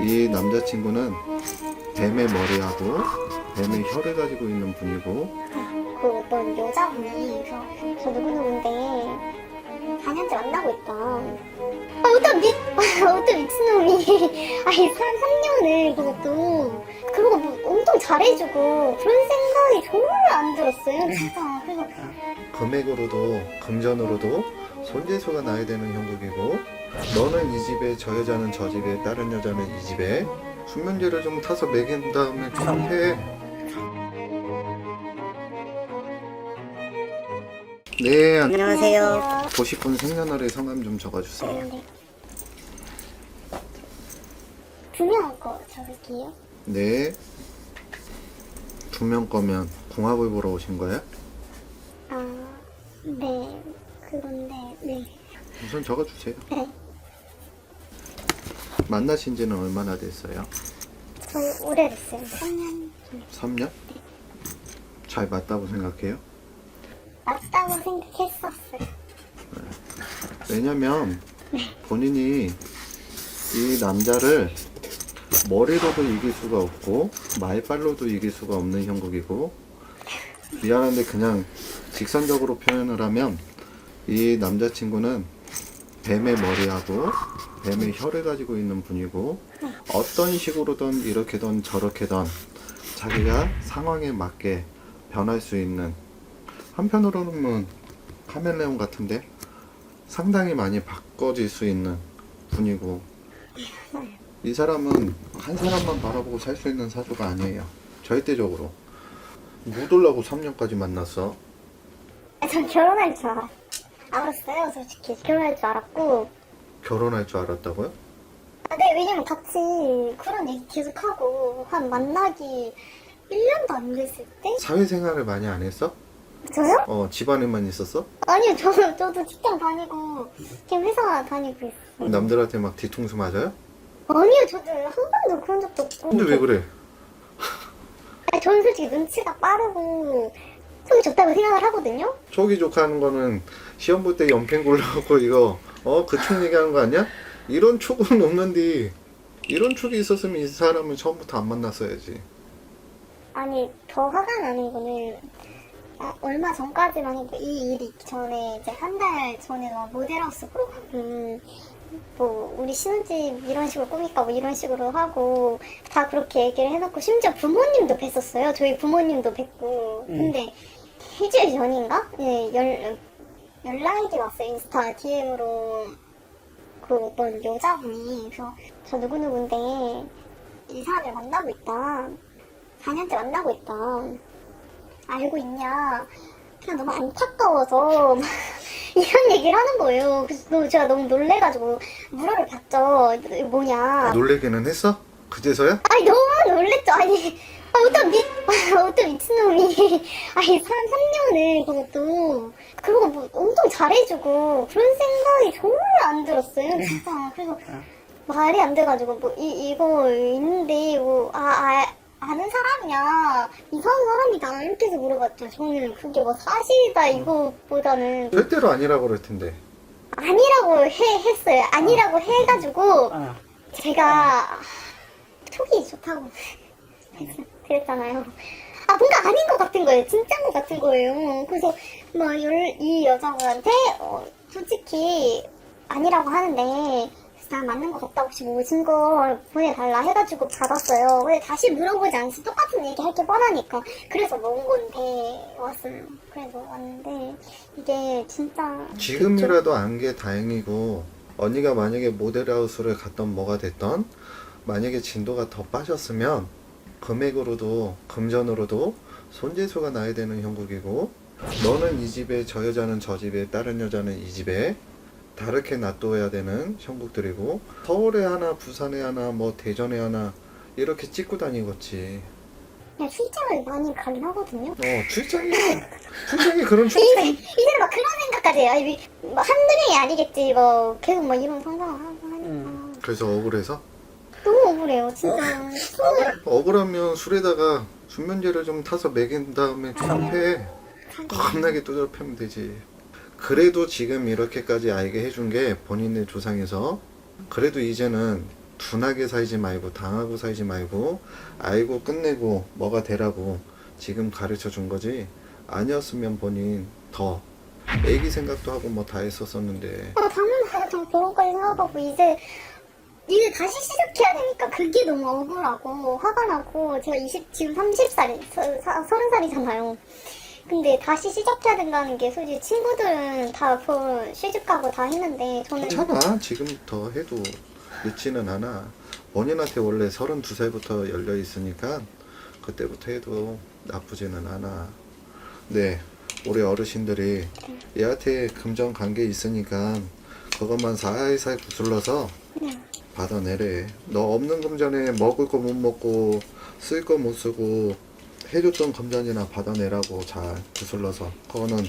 이 남자친구는 뱀의 머리하고 뱀의 혀를 가지고 있는 분이고 그 어떤 여자분이 그래서 저 누구누구인데 4년째 만나고 있다. 아, 어떤 미, 어떤 미친놈이, 아니, 3, 3년을 그것도, 그러고 뭐 엄청 잘해주고, 그런 생각이 정말 안 들었어요, 진짜. 그래서, 금액으로도 금전으로도 손재수가 나야 되는 형국이고 너는 이 집에 저 여자는 저 집에 다른 여자는 이 집에 수면제를 좀 타서 먹인 다음에 좀 해. 네, 안녕하세요. 보고 싶은 생년월일 성함 좀 적어주세요. 네. 분명한 거 적을게요. 네. 두 명 거면 궁합을 보러 오신 거예요? 아, 네. 그건데, 네. 우선 적어주세요. 네. 만나신 지는 얼마나 됐어요? 저 오래됐어요. 3년 3년? 잘 맞다고 생각해요? 맞다고 생각했었어요. 왜냐면 본인이 이 남자를 머리로도 이길 수가 없고 말빨로도 이길 수가 없는 형국이고 미안한데 그냥 직선적으로 표현을 하면 이 남자친구는 뱀의 머리하고 뱀의 혀를 가지고 있는 분이고 어떤 식으로든 이렇게든 저렇게든 자기가 상황에 맞게 변할 수 있는 한편으로는 카멜레온 같은데 상당히 많이 바꿔질 수 있는 분이고 이 사람은 한 사람만 바라보고 살 수 있는 사주가 아니에요. 절대적으로. 묻으려고 3년까지 만났어. 전 결혼할 줄 알았, 알았어요, 솔직히. 결혼할 줄 알았고. 결혼할 줄 알았다고요? 아, 네, 왜냐면 같이 그런 얘기 계속하고, 한 만나기 1년도 안 됐을 때? 사회생활을 많이 안 했어? 저요? 어 집안에만 있었어? 아니요, 저, 저도 직장 다니고, 지금 회사 다니고 있어요. 남들한테 막 뒤통수 맞아요? 아니요, 저도 한 번도 그런 적도 없고. 근데 왜 그래? 아니, 저는 솔직히 눈치가 빠르고, 속이 좋다고 생각을 하거든요? 초기 족하는 거는 시험 볼 때 연펜 골라갖고 이거 어 그쪽 얘기하는 거 아니야? 이런 촉은 없는데 이런 촉이 있었으면 이 사람을 처음부터 안 만났어야지 아니 더 화가 나는 거는 아, 얼마 전까지만 해도 이 일이 있기 전에 이제 한 달 전에 막 모델하우스 보러 가고 뭐 우리 신혼집 이런 식으로 꾸밀까 뭐 이런 식으로 하고 다 그렇게 얘기를 해놓고 심지어 부모님도 뵀었어요 저희 부모님도 뵙고 근데 일주일 전인가? 예, 연, 연락이 왔어요 인스타 DM으로 그 어떤 여자분이 그래서 저 누구누구인데 이 사람을 만나고 있다 4년째 만나고 있다. 알고 있냐. 그냥 너무 안타까워서 이런 얘기를 하는 거예요. 그래서 제가 너무 놀래가지고 물어를 봤죠. 뭐냐. 놀래기는 했어? 그제서야? 아니 너무 놀랬죠. 아니 아, 어떤 미 어떤 미친놈이. 아니 3, 3년을 그것도 그러고 뭐 엄청 잘해주고 그런 생각이 정말 안 들었어요. 진짜. 그래서 말이 안 돼가지고 뭐 이 이거 있는데 뭐 아 아, 아는 사람이야. 이상한 사람이다. 이렇게 해서 물어봤죠. 저는 그게 뭐 사실이다 이거보다는. 절대로 아니라고 그럴 텐데. 아니라고 해 했어요. 아니라고 해가지고 어. 제가 촉이 좋다고 그랬잖아요. 아 뭔가 아닌 것 같은 거예요. 진짜인 것 같은 거예요. 그래서 막이 여자분한테 어, 솔직히 아니라고 하는데 나 맞는 것 같다 혹시 뭐 증거 보내달라 해가지고 받았어요. 근데 다시 물어보지 않지 똑같은 얘기 할 게 뻔하니까 그래서 먹은 건데 왔어요. 그래서 왔는데 이게 진짜 지금이라도 안 게 다행이고 언니가 만약에 모델하우스를 갔던 뭐가 됐던 만약에 진도가 더 빠졌으면 금액으로도 금전으로도 손재수가 나야 되는 형국이고 너는 이 집에 저 여자는 저 집에 다른 여자는 이 집에 다르게 놔둬야 되는 형국들이고 서울에 하나 부산에 하나 뭐 대전에 하나 이렇게 찍고 다니겠지 그냥 출장을 많이 가긴 하거든요. 어 출장이 출장이 그런 출장 이제 이제는 막 그런 생각까지 해요. 뭐 한두 명이 아니겠지. 뭐 계속 뭐 이런 상상을 하고 하니까 그래서 억울해서 억울해요. 진짜. 정말 억울하면 술에다가 수면제를 좀 타서 먹인 다음에 해 겁나게 두드려 패면 되지 그래도 지금 이렇게까지 알게 해준 게 본인의 조상에서 그래도 이제는 둔하게 살지 말고 당하고 살지 말고 알고 끝내고 뭐가 되라고 지금 가르쳐 준 거지 아니었으면 본인 더 애기 생각도 하고 뭐 다 했었었는데 아, 당연하죠. 결혼까지 생각하고 이제 일을 다시 시작해야 되니까 그게 너무 억울하고 화가 나고 제가 20 지금 30살이 30살이잖아요. 근데 다시 시작해야 된다는 게 솔직히 친구들은 다 결혼 시집 가고 다 했는데 저는 괜찮아. 지금부터 해도 늦지는 않아. 본인한테 원래 32살부터 열려 있으니까 그때부터 해도 나쁘지는 않아. 네 우리 어르신들이 얘한테 금전 관계 있으니까 그것만 살살 구슬러서 그냥 받아내래. 너 없는 금전에 먹을 거 못 먹고 쓸 거 못 쓰고 해줬던 금전이나 받아내라고 잘 구슬러서 그거는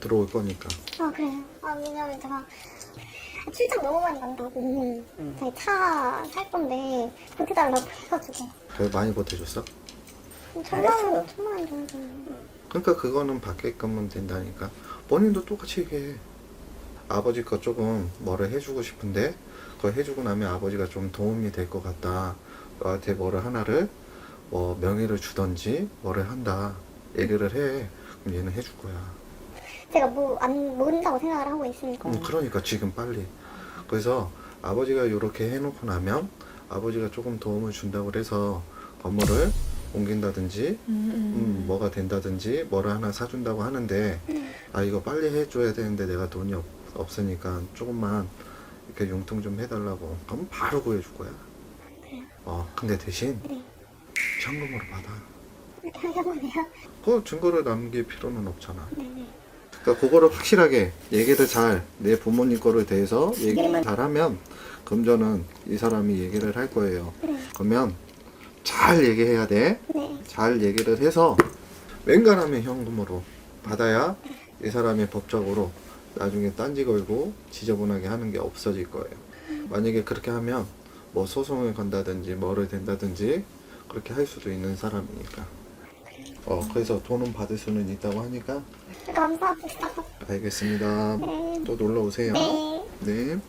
들어올 거니까. 아 그래요. 아 왜냐면 제가 출장 너무 많이 간다고. 저희 차살 건데 보태달라고 해가지고 그래 많이 보태줬어? 천만 원 천만 원 정도. 그러니까 그거는 받게끔은 된다니까. 본인도 똑같이 얘기해. 아버지 거 조금 뭐를 해주고 싶은데 그거 해주고 나면 아버지가 좀 도움이 될 것 같다. 너한테 뭐를 하나를 뭐 명의를 주던지 뭐를 한다. 얘기를 해. 그럼 얘는 해줄 거야. 제가 뭐안 모른다고 생각을 하고 있으니까. 음, 그러니까 지금 빨리. 그래서 아버지가 이렇게 해놓고 나면 아버지가 조금 도움을 준다고 해서 건물을 옮긴다든지 음, 뭐가 된다든지 뭐를 하나 사준다고 하는데 아 이거 빨리 해줘야 되는데 내가 돈이 없, 없으니까 조금만 이렇게 융통 좀 해달라고 그럼 바로 구해줄 거야 어 근데 대신 네. 현금으로 받아 당연하네요. 그 증거를 남길 필요는 없잖아 네네. 그러니까 그거를 확실하게 얘기를 잘 내 부모님 거를 대해서 얘기를 잘하면 금전은 이 사람이 얘기를 할 거예요 네. 그러면 잘 얘기해야 돼 네. 잘 얘기를 해서 웬간하면 현금으로 받아야 이 사람이 법적으로 나중에 딴지 걸고 지저분하게 하는 게 없어질 거예요. 만약에 그렇게 하면 뭐 소송을 건다든지 뭐를 된다든지 그렇게 할 수도 있는 사람이니까. 어, 그래서 돈은 받을 수는 있다고 하니까 감사합니다. 알겠습니다. 네. 또 놀러 오세요. 네. 네.